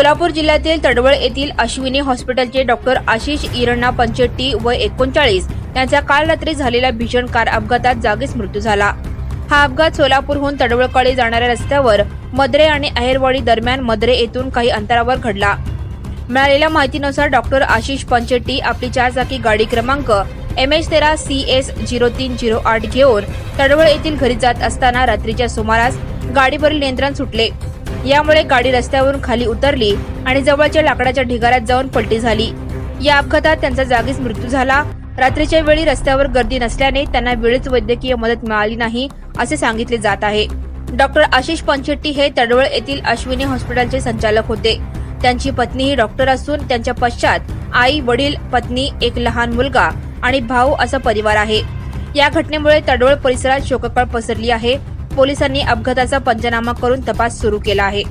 सोलापूर जिल्ह्यातील तडवळ येथील अश्विनी हॉस्पिटलचे डॉक्टर आशिष इरणा पंचेट्टी व एकोणचाळीस. यांचा काल रात्री झालेल्या भीषण कार अपघातात जागीच मृत्यू झाला. हा अपघात सोलापूरहून तडवळकडे जाणाऱ्या रस्त्यावर मद्रे आणि अहेरवाडी दरम्यान मद्रे येथून काही अंतरावर घडला. मिळालेल्या माहितीनुसार डॉक्टर आशिष पंचेट्टी आपली चारचाकी गाडी क्रमांक एम एच तेरा सी एस झिरो तीन झिरो आठ घेऊन तडवळ येथील घरी जात असताना रात्रीच्या सुमारास गाडीवरील नियंत्रण सुटले. यामुळे गाडी रस्त्यावरून खाली उतरली आणि जवळच्या लाकडाच्या ढिगाऱ्यात जाऊन पलटी झाली. या अपघातात त्यांचा जागीच मृत्यू झाला. रात्रीच्या वेळी रस्त्यावर गर्दी नसल्याने त्यांना वेळीच वैद्यकीय मदत मिळाली नाही असे सांगितले जात आहे. डॉक्टर आशिष पंचेट्टी हे तडवळ येथील अश्विनी हॉस्पिटलचे संचालक होते. त्यांची पत्नी ही डॉक्टर असून त्यांच्या पश्चात आई वडील पत्नी एक लहान मुलगा आणि भाऊ असा परिवार आहे. या घटनेमुळे तडवळ परिसरात शोककळ पसरली आहे. पोलिसांनी अपघाताचा पंचनामा करून तपास सुरू केला आहे.